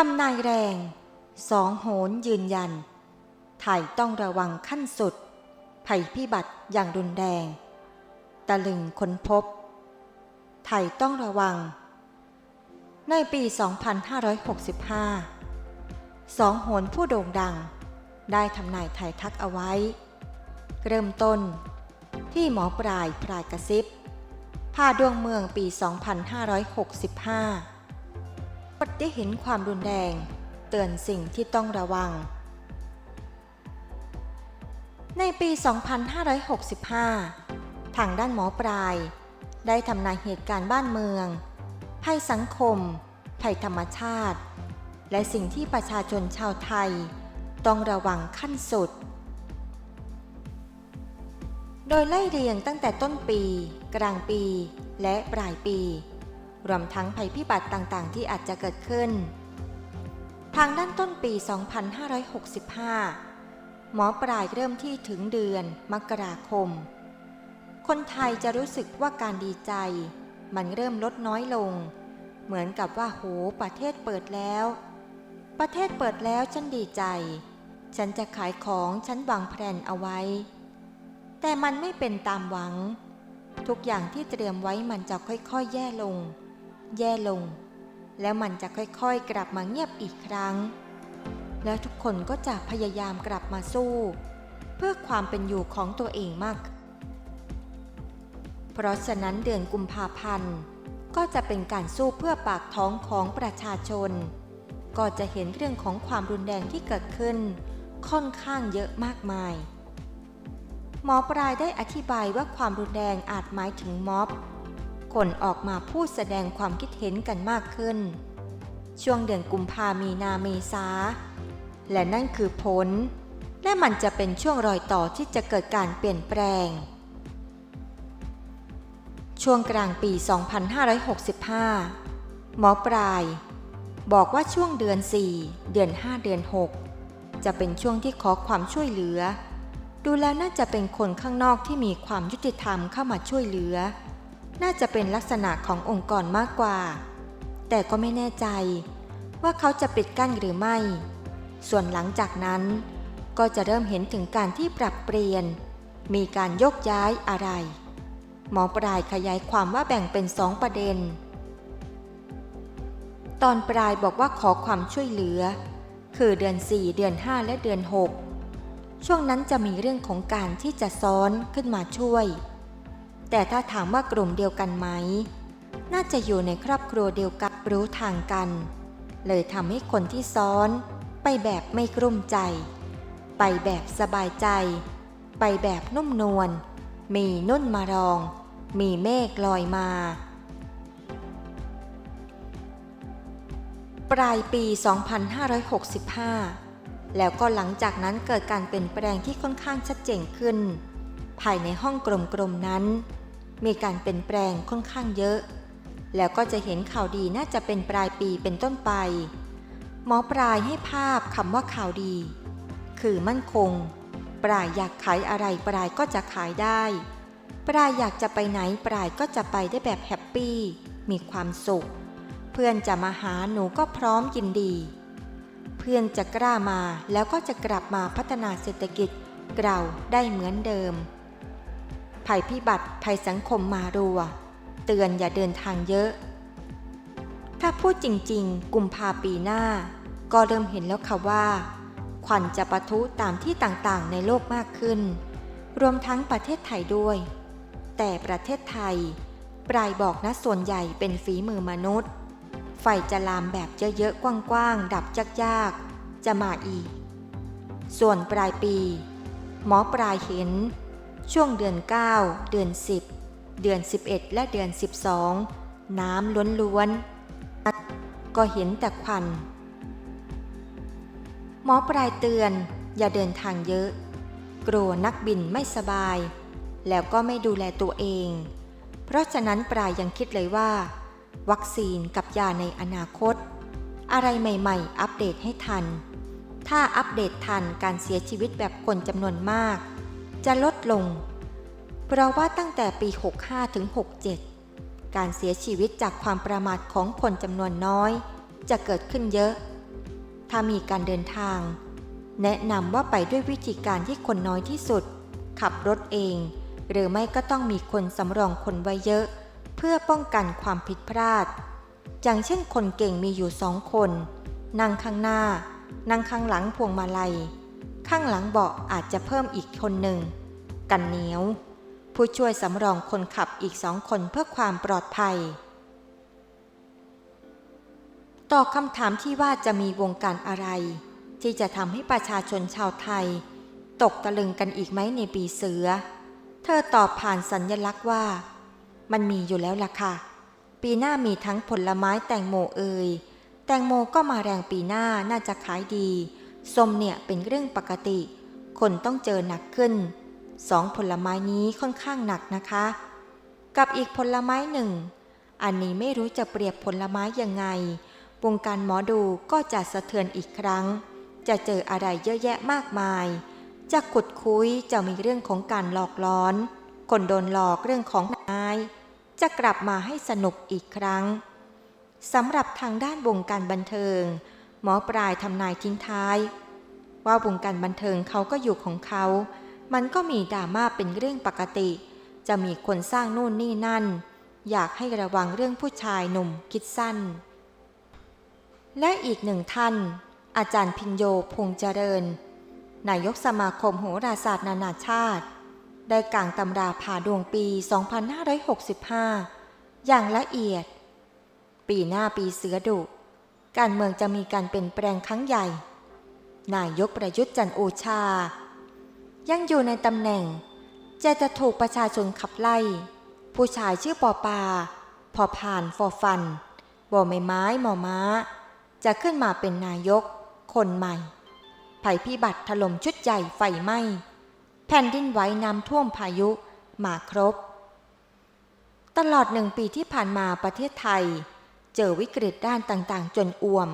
ทำนายแรง สองโหนยืนยัน ไทยต้องระวังขั้นสุด ภัยพิบัติอย่างรุนแรง ตะลึงค้นพบ ไทยต้องระวัง ในปี 2565 สองโหนผู้โด่งดัง ได้ทำนายไทยทักเอาไว้ เริ่มต้น ที่หมอปลายพรายกระซิบพาดวงเมืองปี 2565 ได้เห็นความรุนแรง เตือนสิ่งที่ต้องระวัง ในปี 2565 ทางด้านหมอปลาย ได้ทำนายเหตุการณ์บ้านเมือง ภัยสังคม ภัยธรรมชาติ และสิ่งที่ประชาชนชาวไทย ต้องระวังขั้นสุด โดยไล่เรียงตั้งแต่ต้นปี กลางปี และปลายปี รวมทั้งภัยพิบัติต่างๆ ที่อาจจะเกิดขึ้น ทางด้านต้นปี 2565 หมอปลายเริ่มที่ถึงเดือนมกราคม คนไทยจะรู้สึกว่าการดีใจ มันเริ่มลดน้อยลง เหมือนกับว่าโหประเทศเปิดแล้ว ประเทศเปิดแล้วฉันดีใจ ฉันจะขายของฉันวางแผนเอาไว้ แต่มันไม่เป็นตามหวังทุกอย่างที่เตรียมไว้มันจะค่อยๆ แย่ลง แย่ลง แล้วมันจะค่อยๆกลับมาเงียบอีกครั้ง แล้วทุกคนก็จะพยายามกลับมาสู้ เพื่อความเป็นอยู่ของตัวเองมาก เพราะฉะนั้นเดือนกุมภาพันธ์ก็จะเป็นการสู้เพื่อปากท้องของประชาชน ก็จะเห็นเรื่องของความรุนแรงที่เกิดขึ้น ค่อนข้างเยอะมากมาย หมอปลายได้อธิบายว่าความรุนแรงอาจหมายถึงม็อบ คนออกมาพูดแสดงความคิดเห็นกันมากขึ้น ช่วงเดือนกุมภามีนาเมษาและนั่นคือผล และมันจะเป็นช่วงรอยต่อที่จะเกิดการเปลี่ยนแปลง ช่วงกลางปี 2565 หมอปลาย บอกว่าช่วงเดือน 4 เดือน 5 เดือน 6 จะเป็นช่วงที่ขอความช่วยเหลือ ดูแล้วน่าจะเป็นคนข้างนอกที่มีความยุติธรรมเข้ามาช่วยเหลือ น่าจะเป็นลักษณะขององค์กรมากกว่า แต่ก็ไม่แน่ใจว่าเขาจะปิดกั้นหรือไม่ ส่วนหลังจากนั้น ก็จะเริ่มเห็นถึงการที่ปรับเปลี่ยน มีการยกย้ายอะไร หมอปลายขยายความว่าแบ่งเป็นสองประเด็น ตอนปลายบอกว่าขอความช่วยเหลือ คือเดือน 4 เดือน 5 และเดือน 6 ช่วงนั้นจะมีเรื่องของการที่จะซ้อนขึ้นมาช่วย แต่ถ้าถามว่ากลุ่มเดียวกันไหม น่าจะอยู่ในครอบครัวเดียวกันรู้ทางกัน เลยทำให้คนที่ซ้อน ไปแบบไม่กลุ้มใจ ไปแบบสบายใจ ไปแบบนุ่มนวล มีนุ่นมารอง มีเมฆลอยมา ปลายปี 2565 แล้วก็หลังจากนั้นเกิดการเปลี่ยนแปลงที่ค่อนข้างชัดเจนขึ้น ภายในห้องกลมๆนั้น มีการเปลี่ยนแปลงค่อนข้างเยอะ แล้วก็จะเห็นข่าวดีน่าจะเป็นปลายปีเป็นต้นไป หมอปลายให้ภาพคำว่าข่าวดี คือมั่นคง ปลายอยากขายอะไรปลายก็จะขายได้ ปลายอยากจะไปไหนปลายก็จะไปได้แบบแฮปปี้มีความสุข เพื่อนจะมาหาหนูก็พร้อมยินดี เพื่อนจะกล้ามาแล้วก็จะกลับมาพัฒนาเศรษฐกิจเราได้เหมือนเดิม ภัยพิบัติภัยสังคมมารัว เตือนอย่าเดินทางเยอะ ถ้าพูดจริงๆ กุมภาปีหน้า ก็เริ่มเห็นแล้วค่ะว่า ควันจะปะทุตามที่ต่างๆ ในโลกมากขึ้น รวมทั้งประเทศไทยด้วย แต่ประเทศไทย ปลายบอกนะส่วนใหญ่เป็นฝีมือมนุษย์ ไฟจะลามแบบเยอะๆ กว้างๆ ดับยากๆ จะมาอีก ส่วนปลายปี หมอปลายเห็น ช่วงเดือน 9 เดือน 10 เดือน 11 และเดือน 12 น้ำล้วนๆ ก็เห็นแต่ควัน หมอปลายเตือนอย่าเดินทางเยอะ กลัวนักบินไม่สบาย แล้วก็ไม่ดูแลตัวเอง เพราะฉะนั้นปลายยังคิดเลยว่า วัคซีนกับยาในอนาคต อะไรใหม่ๆ อัปเดตให้ทัน ถ้าอัปเดตทันการเสียชีวิตแบบคนจำนวนมาก จะลดลงเพราะว่าตั้งแต่ปี 65 ถึง 67 การเสียชีวิตจากความประมาทของคนจำนวนน้อย จะเกิดขึ้นเยอะ ถ้ามีการเดินทาง แนะนำว่าไปด้วยวิธีการที่คนน้อยที่สุด ขับรถเอง หรือไม่ก็ต้องมีคนสำรองคนไว้เยอะ เพื่อป้องกันความผิดพลาด อย่างเช่นคนเก่งมีอยู่สองคน นั่งข้างหน้า นั่งข้างหลังพวงมาลัย ข้างหลังเบาะอาจจะเพิ่มอีกคนหนึ่ง กันเหนียว ผู้ช่วยสำรองคนขับอีกสองคนเพื่อความปลอดภัยต่อบคำถามที่ว่าจะมีวงการอะไร ที่จะทำให้ประชาชนชาวไทย ตกตะลึงกันอีกไหมในปีเสือ เธอตอบผ่านสัญญลักษณ์ว่า มันมีอยู่แล้วล่ะค่ะ ปีหน้ามีทั้งผลไม้แตงโมเอยแตงโมก็มาแรงปีหน้าน่าจะขายดี ส้มเนี่ยเป็นเรื่องปกติ คนต้องเจอหนักขึ้นสองผลไม้นี้ค่อนข้างหนักนะคะ กับอีกผลไม้หนึ่ง อันนี้ไม่รู้จะเปรียบผลไม้ยังไง วงการหมอดูก็จะสะเทือนอีกครั้ง จะเจออะไรเยอะแยะมากมาย จะขุดคุยจะมีเรื่องของการหลอกล้อน คนโดนหลอกเรื่องของนาย จะกลับมาให้สนุกอีกครั้งสำหรับทางด้านวงการบันเทิง หมอปลายทำนายทิ้งท้าย ว่าวงการบันเทิงเขาก็อยู่ของเขา มันก็มีดราม่าเป็นเรื่องปกติ จะมีคนสร้างนู่นนี่นั่น อยากให้ระวังเรื่องผู้ชายหนุ่มคิดสั้น และอีกหนึ่งท่าน อาจารย์พิญโยพงเจริญ นายกสมาคมโหราศาสตร์นานาชาติ ได้กลางตำราผ่าดวงปี 2565 อย่างละเอียด ปีหน้าปีเสือดุ การเมืองจะมีการเปลี่ยนแปลงครั้งใหญ่ นายกประยุทธ์จันโอชา ยังอยู่ในตำแหน่ง จะจะถูกประชาชนขับไล่ ผู้ชายชื่อปอปา พอผ่านฟอฟันบอไม้ไม้หมอม้า จะขึ้นมาเป็นนายก คนใหม่ภัยพิบัติถล่มชุดใหญ่ไฟไหม้แผ่นดินไหวน้ำท่วมพายุมาครบ ตลอดหนึ่งปีที่ผ่านมาประเทศไทย เจอวิกฤตด้านต่างๆ จนอ่วม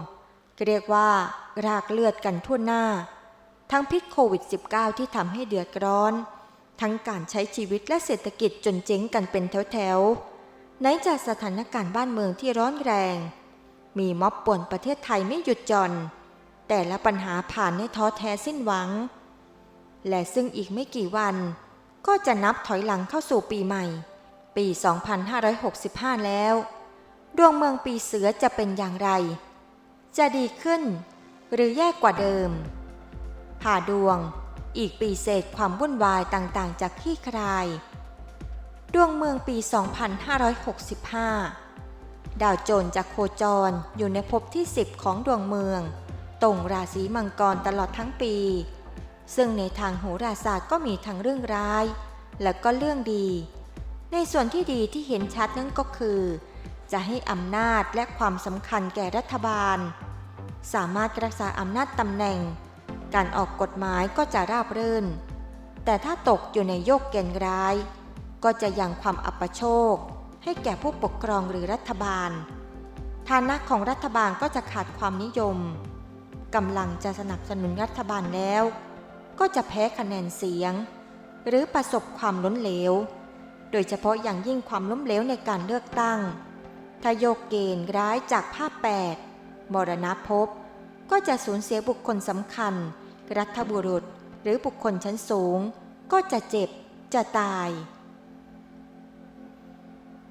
เรียกว่ารากเลือดกันทั่วหน้า ทั้งพิษโควิด -19 ที่ทำให้เดือดร้อน ทั้งการใช้ชีวิตและเศรษฐกิจจนเจ๊งกันเป็นแถวๆ ไหนจากสถานการณ์บ้านเมืองที่ร้อนแรง มีม็อบป่วนประเทศไทยไม่หยุดหย่อนแต่ละปัญหาผ่านให้ท้อแท้สิ้นหวัง และซึ่งอีกไม่กี่วัน ก็จะนับถอยหลังเข้าสู่ปีใหม่ ปี 2565 แล้ว ดวงเมืองปีเสือจะเป็นอย่างไร จะดีขึ้น หรือแย่กว่าเดิม ผ่าดวง อีกปีเศษความวุ่นวายต่างๆ จากขี้คลาย ดวงเมืองปี 2565 ดาวโจรจากโคจรอยู่ในภพที่ 10 ของดวงเมือง ตรงราศีมังกรตลอดทั้งปี ซึ่งในทางโหราศาสตร์ก็มีทั้งเรื่องร้าย และก็เรื่องดี ในส่วนที่ดีที่เห็นชัดนั่นก็คือ จะให้อำนาจและความสำคัญแก่รัฐบาล สามารถรักษาอำนาจตำแหน่ง การออกกฎหมายก็จะราบรื่น แต่ถ้าตกอยู่ในโยกเกณฑ์ร้าย ก็จะยังความอัปโชค ให้แก่ผู้ปกครองหรือรัฐบาล ฐานะของรัฐบาลก็จะขาดความนิยมกำลังจะสนับสนุนรัฐบาลแล้ว ก็จะแพ้คะแนนเสียง หรือประสบความล้มเหลว โดยเฉพาะอย่างยิ่งความล้มเหลวในการเลือกตั้ง ถ้าโยกเกณฑ์ร้ายจากภาพแปดมรณภพ ก็จะสูญเสียบุคคลสำคัญ รัฐบุรุษหรือบุคคลชั้นสูง ก็จะเจ็บจะตาย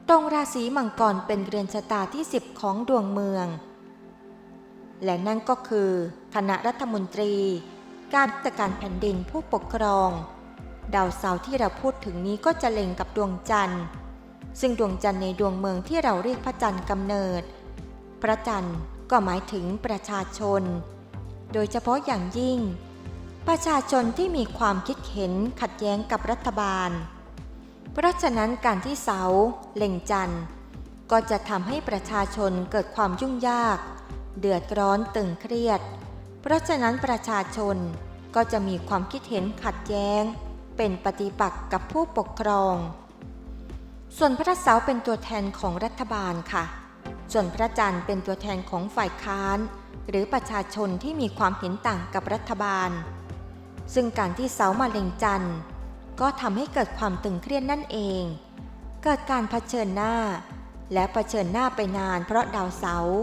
ตรงราศีมังกรเป็นเรือนชะตาที่10ของดวงเมือง และนั่นก็คือคณะรัฐมนตรี การจัดการแผ่นดินผู้ปกครอง ดาวเสาร์ที่เราพูดถึงนี้ก็จะเล็งกับดวงจันทร์ ซึ่งดวงจันทร์ในดวงเมืองที่เราเรียกพระจันทร์กำเนิด พระจันทร์ก็หมายถึงประชาชน โดยเฉพาะอย่างยิ่ง ประชาชนที่มีความคิดเห็นขัดแย้งกับรัฐบาล เพราะฉะนั้นการที่เสาเล็งจันทร์ ก็จะทำให้ประชาชนเกิดความยุ่งยาก เดือดร้อนตึงเครียด เพราะฉะนั้นประชาชนก็จะมีความคิดเห็นขัดแย้ง เป็นปฏิปักษ์กับผู้ปกครอง ส่วนพระเสาร์เป็นตัวแทนของรัฐบาลค่ะ ส่วนพระจันทร์เป็นตัวแทนของฝ่ายค้าน หรือประชาชนที่มีความเห็นต่างกับรัฐบาล ซึ่งการที่เสามาเล็งจันทร์ ก็ทำให้เกิดความตึงเครียดนั่นเอง เกิดการเผชิญหน้า และเผชิญหน้าไปนานเพราะดาวเสาร์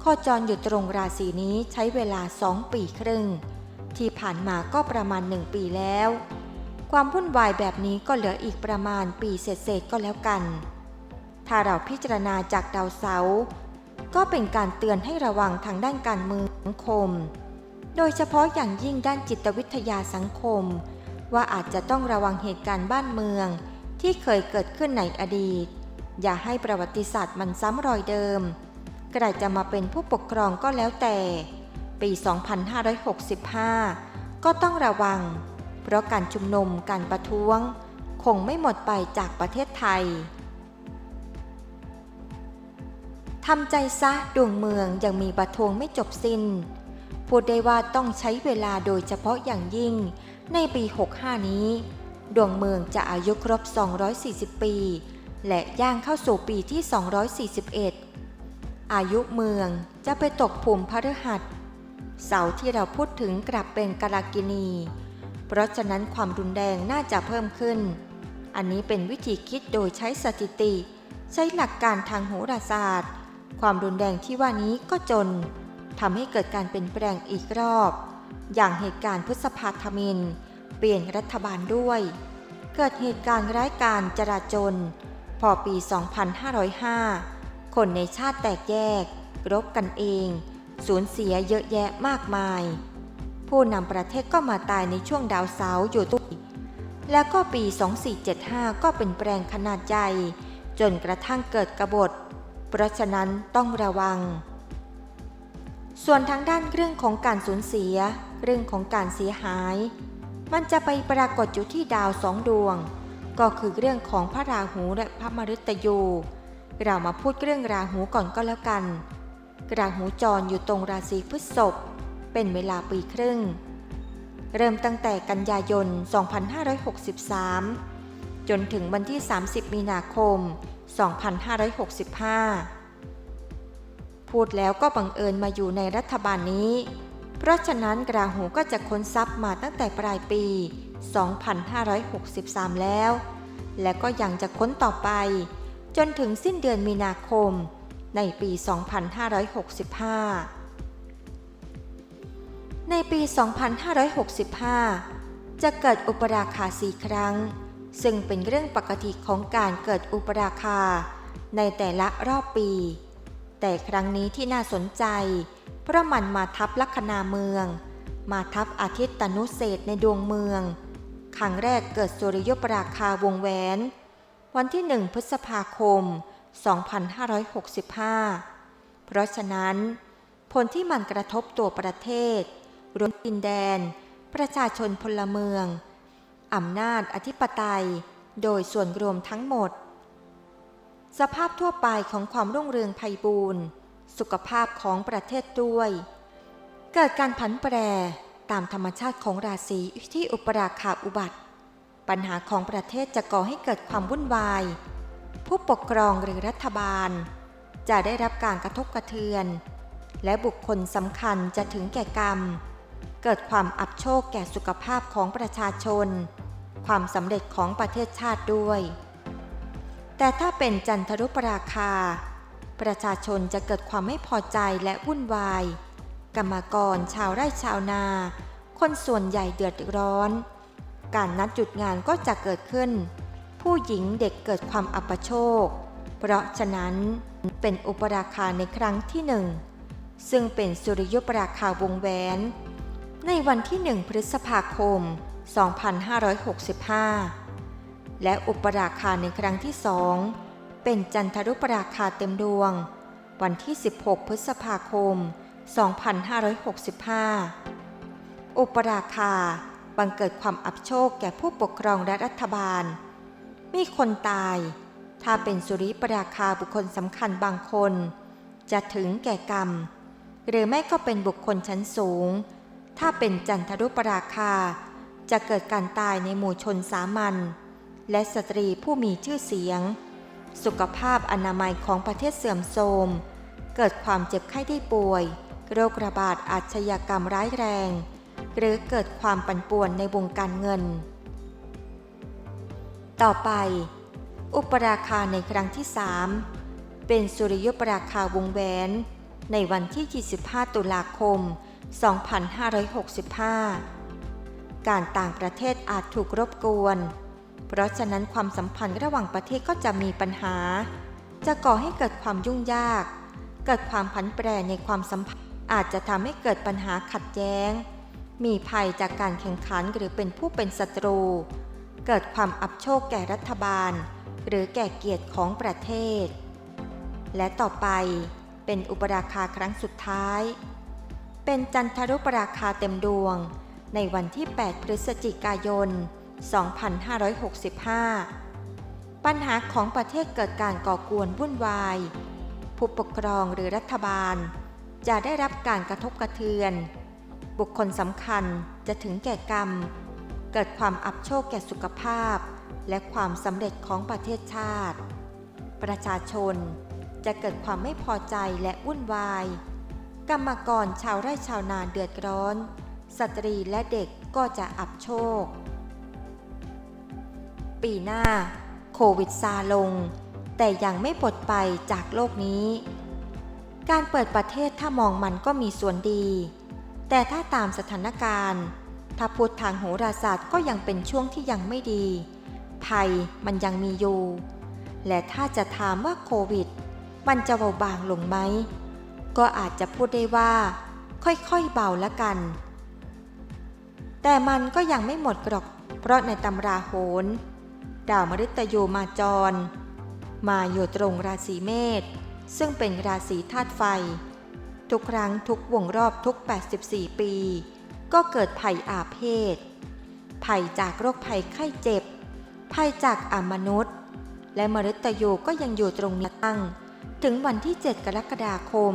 โคจรอยู่ตรงราศีนี้ใช้เวลาสองปีครึ่ง ที่ผ่านมาก็ประมาณหนึ่งปีแล้ว ความวุ่นวายแบบนี้ก็เหลืออีกประมาณปีเศษๆก็แล้วกัน ถ้าเราพิจารณาจากดาวเสาร์ก็เป็นการเตือนให้ระวังทางด้านการเมืองสังคม โดยเฉพาะอย่างยิ่งด้านจิตวิทยาสังคม ว่าอาจจะต้องระวังเหตุการณ์บ้านเมือง ที่เคยเกิดขึ้นในอดีต อย่าให้ประวัติศาสตร์มันซ้ำรอยเดิมใครจะมาเป็นผู้ปกครองก็แล้วแต่ ปี 2565 ก็ต้องระวัง เพราะการชุมนุมการประท้วง คงไม่หมดไปจากประเทศไทยทำใจซะดวงเมืองยังมีประท้วงไม่จบสิน้น พูดได้ว่าต้องใช้เวลาโดยเฉพาะอย่างยิ่ง ในปี 65 นี้ ดวงเมืองจะอายุครบ 240 ปี และย่างเข้าสู่ปีที่ 241 อายุเมืองจะไปตกภูมิพฤหัส เสาที่เราพูดถึงกลับเป็นกาลากินี เพราะฉะนั้นความรุนแรงน่าจะเพิ่มขึ้น อันนี้เป็นวิธีคิดโดยใช้สถิติ ใช้หลักการทางโหราศาสตร์ ความรุนแรงที่ว่านี้ก็จนทำให้เกิดการเปลี่ยนแปลงอีกรอบ อย่างเหตุการณ์พฤษภาธมิน เปลี่ยนรัฐบาลด้วย เกิดเหตุการณ์ร้ายการจราจน พอปี 2505 คนในชาติแตกแยก รบกันเอง สูญเสียเยอะแยะมากมาย ผู้นำประเทศก็มาตายในช่วงดาวเสาร์อยู่ตุกแล้วก็ปี 2475 ก็เป็นแปลงขนาดใหญ่จนกระทั่งเกิดกบฏ เพราะฉะนั้นต้องระวัง ส่วนทางด้านเรื่องของการสูญเสีย เรื่องของการเสียหาย มันจะไปปรากฏอยู่ที่ดาวสองดวง ก็คือเรื่องของพระราหูและพระมฤตยู เรามาพูดเรื่องราหูก่อนก็แล้วกัน ราหูจรอยู่ตรงราศีพฤษภ เป็นเวลาปีครึ่ง เริ่มตั้งแต่กันยายน 2563 จนถึงวันที่ 30 มีนาคม 2565 พูดแล้วก็บังเอิญมาอยู่ในรัฐบาลนี้ เพราะฉะนั้นกราหูก็จะค้นทรัพย์มาตั้งแต่ปลายปี 2563 แล้ว และก็ยังจะค้นต่อไป จนถึงสิ้นเดือนมีนาคมในปี 2565 ในปี 2565 จะเกิดอุปราคาสี่ครั้ง ซึ่งเป็นเรื่องปกติของการเกิดอุปราคา ในแต่ละรอบปี แต่ครั้งนี้ที่น่าสนใจ เพราะมันมาทับลัคนาเมือง มาทับอาทิตย์ตนุเศษในดวงเมือง ครั้งแรกเกิดสุริยุปราคาวงแหวน วันที่หนึ่งพฤษภาคม 2565 เพราะฉะนั้น ผลที่มันกระทบตัวประเทศ รวมดินแดน ประชาชนพลเมือง อำนาจอธิปไตย โดยส่วนรวมทั้งหมด สภาพทั่วไปของความรุ่งเรืองไพบูรณ์สุขภาพของประเทศด้วย เกิดการผันแปรตามธรรมชาติของราศีที่อุปราคาอุบัติ ปัญหาของประเทศจะก่อให้เกิดความวุ่นวาย ผู้ปกครองหรือรัฐบาล จะได้รับการกระทบกระเทือน และบุคคลสำคัญจะถึงแก่กรรม เกิดความอับโชคแก่สุขภาพของประชาชน ความสำเร็จของประเทศชาติด้วย แต่ถ้าเป็นจันทรุปราคา ประชาชนจะเกิดความไม่พอใจและวุ่นวาย กรรมกรชาวไร่ชาวนา คนส่วนใหญ่เดือดร้อน การนัดจุดงานก็จะเกิดขึ้น ผู้หญิงเด็กเกิดความอัปโชค เพราะฉะนั้นเป็นอุปราคาในครั้งที่หนึ่งซึ่งเป็นสุริยุปราคาวงแหวน ในวันที่หนึ่งพฤษภาคม 2565 และอุปราคาในครั้งที่สองเป็นจันทรุปราคาเต็มดวง วันที่ 16 พฤษภาคม 2565 อุปราคาบังเกิดความอับโชคแก่ผู้ปกครองและรัฐบาล มีคนตาย ถ้าเป็นสุริปราคาบุคคลสำคัญบางคน จะถึงแก่กรรม หรือไม่ก็เป็นบุคคลชั้นสูง ถ้าเป็นจันทรุปราคา จะเกิดการตายในหมู่ชนสามัญและสตรีผู้มีชื่อเสียง สุขภาพอนามัยของประเทศเสื่อมโทรม เกิดความเจ็บไข้ได้ป่วย โรคระบาดอาชญากรรมร้ายแรง หรือเกิดความปั่นป่วนในวงการเงิน ต่อไป อุปราคาในครั้งที่สามเป็นสุริยุปราคาวงแหวน ในวันที่ 25 ตุลาคม 2565 การต่างประเทศอาจถูกรบกวน เพราะฉะนั้นความสัมพันธ์ระหว่างประเทศก็จะมีปัญหา จะก่อให้เกิดความยุ่งยาก เกิดความผันแปรในความสัมพันธ์อาจจะทำให้เกิดปัญหาขัดแย้ง มีภัยจากการแข่งขันหรือเป็นผู้เป็นศัตรู เกิดความอับโชคแก่รัฐบาล หรือแก่เกียรติของประเทศ และต่อไปเป็นอุปราคาครั้งสุดท้าย เป็นจันทรุปราคาเต็มดวง ในวันที่ 8 พฤศจิกายน 2565 ปัญหาของประเทศเกิดการก่อกวนวุ่นวาย ผู้ปกครองหรือรัฐบาล จะได้รับการกระทบกระเทือน บุคคลสำคัญจะถึงแก่กรรม เกิดความอับโชคแก่สุขภาพ และความสำเร็จของประเทศชาติ ประชาชนจะเกิดความไม่พอใจและวุ่นวาย กรรมกรชาวไร่ชาวนาเดือดร้อน สตรีและเด็กก็จะอับโชค ปีหน้า โควิดซาลง แต่ยังไม่ปลดไปจากโลกนี้ การเปิดประเทศถ้ามองมันก็มีส่วนดี แต่ถ้าตามสถานการณ์ถ้าพูดทางโหราศาสตร์ก็ยังเป็นช่วงที่ยังไม่ดี ภัยมันยังมีอยู่ และถ้าจะถามว่าโควิด มันจะเบาบางลงไหม ก็อาจจะพูดได้ว่า ค่อยๆเบาละกัน แต่มันก็ยังไม่หมดกรอก เพราะในตำราโหรดาวมฤตยูมาจร มาอยู่ตรงราศีเมษซึ่งเป็นราศีธาตุไฟ ทุกครั้งทุกวงรอบทุก 84 ปี ก็เกิดภัยอาเพศ ภัยจากโรคภัยไข้เจ็บ ภัยจากอมนุษย์ และมฤตยูก็ยังอยู่ตรงนี้ตั้ง ถึงวันที่ 7 กรกฎาคม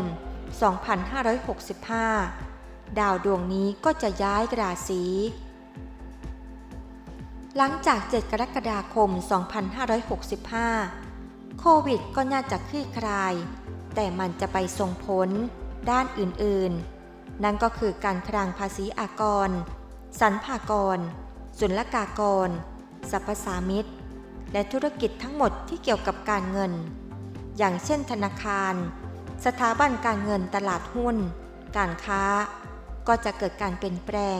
2565 ดาวดวงนี้ก็จะย้ายราศีหลังจาก 7 กรกฎาคม 2565 โควิดก็น่าจะคลี่คลาย แต่มันจะไปส่งผลด้านอื่นๆ นั่นก็คือการคลังภาษีอากร สรรพากร ศุลกากร สรรพสามิตและธุรกิจทั้งหมดที่เกี่ยวกับการเงิน อย่างเช่นธนาคาร สถาบันการเงินตลาดหุ้น การค้า ก็จะเกิดการเปลี่ยนแปลง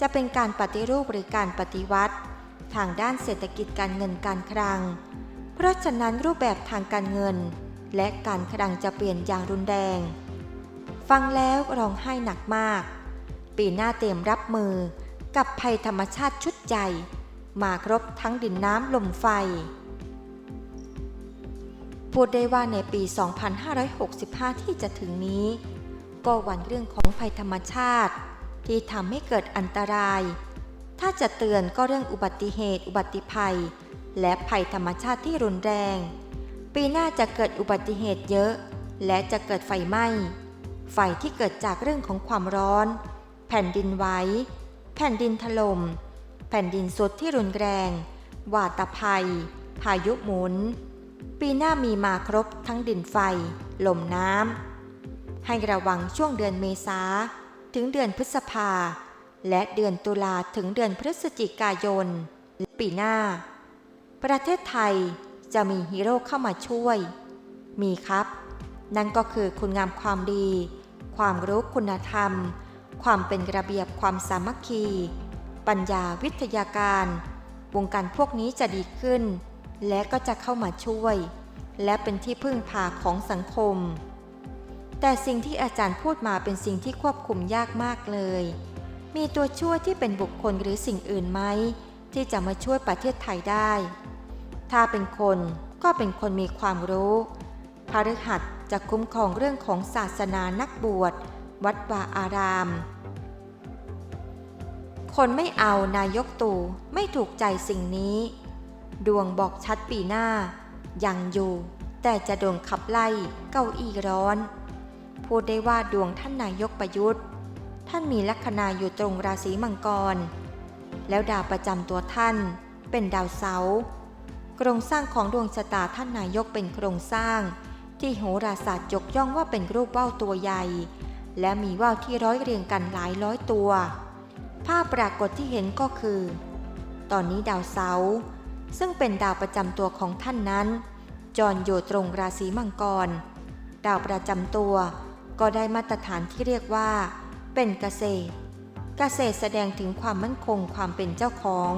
จะเป็นการปฏิรูปหรือการปฏิวัติ ทางด้านเศรษฐกิจการเงินการคลัง เพราะฉะนั้นรูปแบบทางการเงิน และการคลังจะเปลี่ยนอย่างรุนแรง ฟังแล้วร้องไห้หนักมาก ปีหน้าเตรียมรับมือกับภัยธรรมชาติชุดใหญ่มาครบทั้งดินน้ำลมไฟ พูดได้ว่าในปี 2565 ที่จะถึงนี้ ก็วันเรื่องของภัยธรรมชาติ ที่ทำให้เกิดอันตราย ถ้าจะเตือนก็เรื่องอุบัติเหตุ อุบัติภัย และภัยธรรมชาติที่รุนแรง ปีหน้าจะเกิดอุบัติเหตุเยอะ และจะเกิดไฟไหม้ ไฟที่เกิดจากเรื่องของความร้อน แผ่นดินไหว แผ่นดินถลม่ม แผ่นดินสุดที่รุนแรง วาตภัย พายุหมุน ปีหน้ามีมาครบทั้งดินไฟ ลมน้ำ ให้ระวังช่วงเดือนเมษาถึงเดือนพฤษภา และเดือนตุลาถึงเดือนพฤศจิกายน ปีหน้า ประเทศไทยจะมีฮีโร่เข้ามาช่วย มีครับ นั่นก็คือคุณงามความดี ความรู้คุณธรรม ความเป็นระเบียบความสามัคคี ปัญญาวิทยาการ วงการพวกนี้จะดีขึ้น และก็จะเข้ามาช่วย และเป็นที่พึ่งพาของสังคม แต่สิ่งที่อาจารย์พูดมาเป็นสิ่งที่ควบคุมยากมากเลย มีตัวช่วยที่เป็นบุคคลหรือสิ่งอื่นไหมที่จะมาช่วยประเทศไทยได้ ถ้าเป็นคนก็เป็นคนมีความรู้พฤหัสจะคุ้มครองเรื่องของศาสนานักบวช วัดวาอาราม คนไม่เอานายกตู่ไม่ถูกใจสิ่งนี้ ดวงบอกชัดปีหน้า ยังอยู่ แต่จะโดนขับไล่เก้าอี้ร้อน พูดได้ว่าดวงท่านนายกประยุทธ์ ท่านมีลัคนาอยู่ตรงราศีมังกร แล้วดาวประจำตัวท่าน เป็นดาวเสาร์โครงสร้างของดวงชะตาท่านนายกเป็นโครงสร้าง ที่โหราศาสตร์ยกย่องว่าเป็นรูปว่าวตัวใหญ่ และมีว่าวที่ร้อยเรียงกันหลายร้อยตัว ภาพปรากฏที่เห็นก็คือ ตอนนี้ดาวเสาร์ ซึ่งเป็นดาวประจำตัวของท่านนั้น จรอยู่ตรงราศีมังกร ดาวประจำตัวก็ได้มาตรฐานที่เรียกว่า เป็นเกษตร เกษตรแสดงถึงความมั่นคงความเป็นเจ้าของ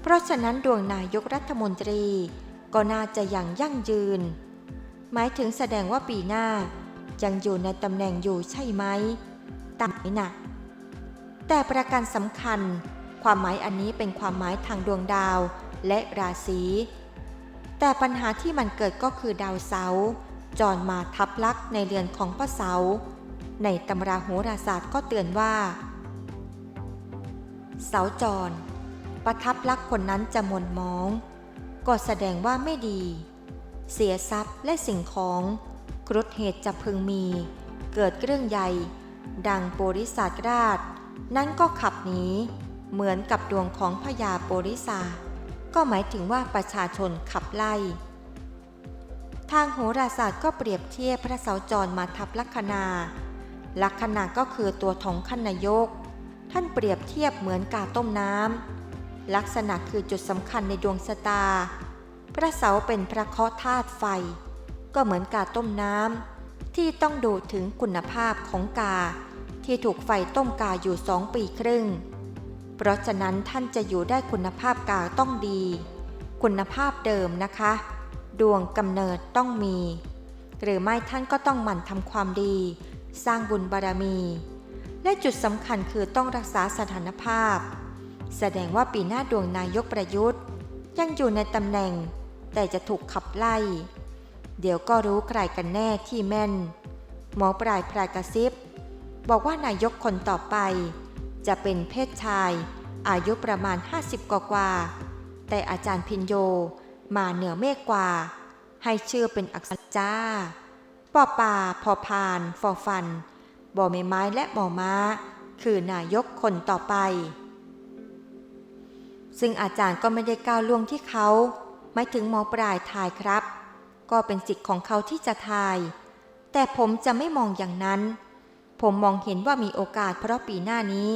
เพราะฉะนั้นดวงนายกรัฐมนตรีก็น่าจะยังยั่งยืน หมายถึงแสดงว่าปีหน้า ยังอยู่ในตำแหน่งอยู่ใช่ไหมตามนี้นะแต่ประการสำคัญ ความหมายอันนี้เป็นความหมายทางดวงดาว และราศี แต่ปัญหาที่มันเกิดก็คือดาวเสาร์จรมาทับลักในเรือนของพระเสาร์ในตำราโหราศาสตร์ก็เตือนว่า เสาจร ประทับลักคนนั้นจะหม่นมอง ก็แสดงว่าไม่ดี เสียทรัพย์และสิ่งของครุฑเหตุจะพึงมี เกิดเรื่องใหญ่ ดังโปริศาสราช นั้นก็ขับหนีเหมือนกับดวงของพญาโปริศาส ก็หมายถึงว่าประชาชนขับไล่ ทางโหราศาสตร์ก็เปรียบเทียบพระเสาจรมาทับลัคนา ลัคนาก็คือตัวของขันนายก ท่านเปรียบเทียบเหมือนกาต้มน้ำลักษณะคือจุดสำคัญในดวงชะตา พระเสาเป็นพระเคราะห์ธาตุไฟ ก็เหมือนกาต้มน้ำที่ต้องดูถึงคุณภาพของกาที่ถูกไฟต้มกาอยู่สองปีครึ่ง เพราะฉะนั้นท่านจะอยู่ได้คุณภาพกาต้องดี คุณภาพเดิมนะคะ ดวงกำเนิดต้องมี หรือไม่ท่านก็ต้องหมั่นทำความดี สร้างบุญบารมี และจุดสำคัญคือต้องรักษาสถานภาพ แสดงว่าปีหน้าดวงนายกประยุทธ์ ยังอยู่ในตำแหน่ง แต่จะถูกขับไล่ เดี๋ยวก็รู้ใครกันแน่ที่แม่น หมอปลายพรายกระซิบ บอกว่านายกคนต่อไป จะเป็นเพศชาย อายุประมาณ 50 กว่ากว่า แต่อาจารย์พินโยมาเหนือเมฆกว่า ให้ชื่อเป็นอักษรจ้าปอปาพอพาน ฟอฟัน บอไม้ไม้และบอม้า คือนายกคนต่อไป ซึ่งอาจารย์ก็ไม่ได้ก้าวล่วงที่เขาไม่ถึงหมอปลายทายครับ ก็เป็นสิทธิ์ของเขาที่จะทาย แต่ผมจะไม่มองอย่างนั้น ผมมองเห็นว่ามีโอกาสเพราะปีหน้านี้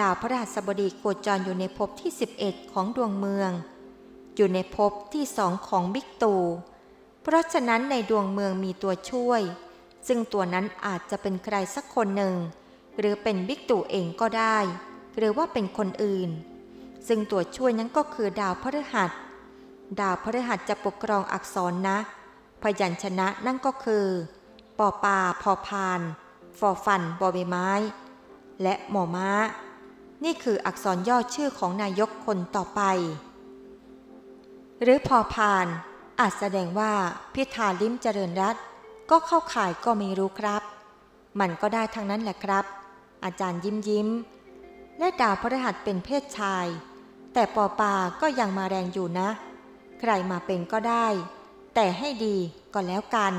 ดาวพระราชบดีโคจรอยู่ในภพที่ 11 ของดวงเมือง อยู่ในภพที่สองของบิ๊กตูเพราะฉะนั้นในดวงเมืองมีตัวช่วย ซึ่งตัวนั้นอาจจะเป็นใครสักคนหนึ่ง หรือเป็นบิ๊กตู่เองก็ได้ หรือว่าเป็นคนอื่น ซึ่งตัวช่วยนั้นก็คือดาวพฤหัส ดาวพฤหัสจะปกครองอักษรนะ พยัญชนะนั่นก็คือปอปาพอพานฟอฟันบอใบไม้ และหมอม้า นี่คืออักษรย่อชื่อของนายกคนต่อไป หรือพอพาน อาจแสดงว่าพิธาลิ้มเจริญรัตก็เข้าข่ายก็ไม่รู้ครับ มันก็ได้ทั้งนั้นแหละครับ อาจารย์ยิ้มยิ้ม และดาวพฤหัสเป็นเพศชาย แต่ปอปาก็ยังมาแรงอยู่นะ ใครมาเป็นก็ได้ แต่ให้ดีก็แล้วกัน